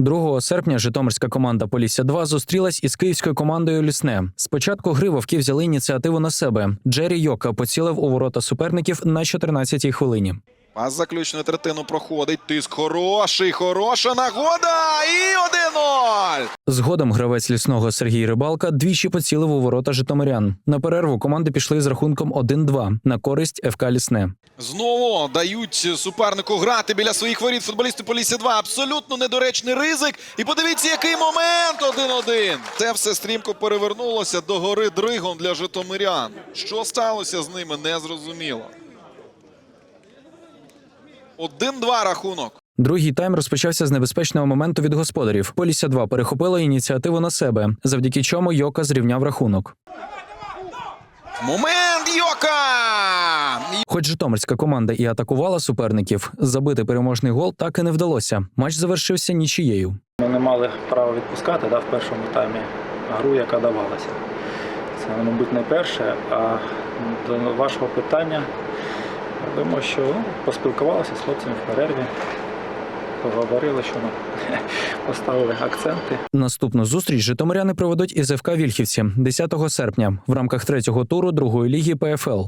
2 серпня Житомирська команда Полісся 2 зустрілась із київською командою Лісне. Спочатку гри вовки взяли ініціативу на себе. Джері Йока поцілив у ворота суперників на 14-й хвилині. Пас заключну третину проходить. Тиск хороший, хороша нагода. І 1-0. Згодом гравець лісного Сергій Рибалка двічі поцілив у ворота Житомирян. На перерву команди пішли з рахунком 1-2 на користь ФК Лісне. Знову дають супернику грати біля своїх воріт футболісти Полісся 2. Абсолютно недоречний ризик. І подивіться, який момент 1-1. Це все стрімко перевернулося до гори Дригом для житомирян. Що сталося з ними, не зрозуміло. 1-2 рахунок. Другий тайм розпочався з небезпечного моменту від господарів. Полісся 2 перехопила ініціативу на себе, завдяки чому Йока зрівняв рахунок. Момент Йока! Хоч Житомирська команда і атакувала суперників, забити переможний гол так і не вдалося. Матч завершився нічією. Ми не мали права відпускати да, в першому таймі гру, яка давалася. Це, мабуть, не перше. А до вашого питання, я думаю, що ну, поспілкувалися з хлопцями в перерві, поговорили, що ми поставили акценти. Наступну зустріч житомиряни проведуть із ФК Вільхівці 10 серпня в рамках третього туру другої ліги ПФЛ.